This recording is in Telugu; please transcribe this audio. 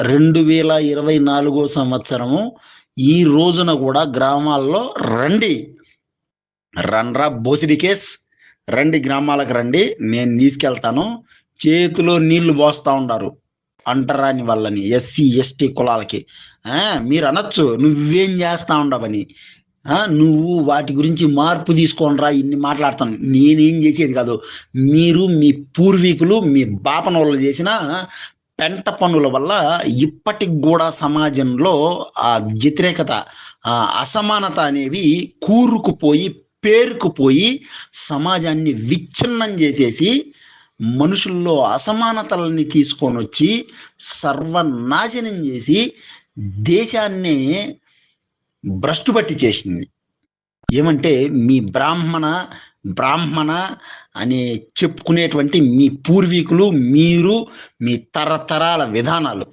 రెండు వేల ఇరవై నాలుగో సంవత్సరము ఈ రోజున కూడా గ్రామాల్లో రండి. రండ్రా బోసిడికేస్ రండి గ్రామాలకు రండి. నేను తీసుకెళ్తాను చేతిలో నీళ్ళు పోస్తా ఉండారు. అంటరాని వాళ్ళని ఎస్సీ ఎస్టీ కులాలకి. మీరు అనొచ్చు నువ్వేం చేస్తా ఉండవని. నువ్వు వాటి గురించి మార్పు తీసుకోనరా ఇన్ని మాట్లాడతాను. నేనేం చేసేది కాదు. మీరు మీ పూర్వీకులు మీ బాపనోళ్ళు చేసిన పెంట పనుల వల్ల ఇప్పటికి కూడా సమాజంలో ఆ వ్యతిరేకత అసమానత అనేవి కూరుకుపోయి పేరుకుపోయి సమాజాన్ని విచ్ఛిన్నం చేసేసి మనుషుల్లో అసమానతలని తీసుకొని వచ్చి సర్వనాశనం చేసి దేశాన్ని భ్రష్టుబట్టి చేసింది. ఏమంటే మీ బ్రాహ్మణ బ్రాహ్మణ అని చెప్పుకునేటువంటి మీ పూర్వీకులు మీరు మీ తరతరాల విధానాలు.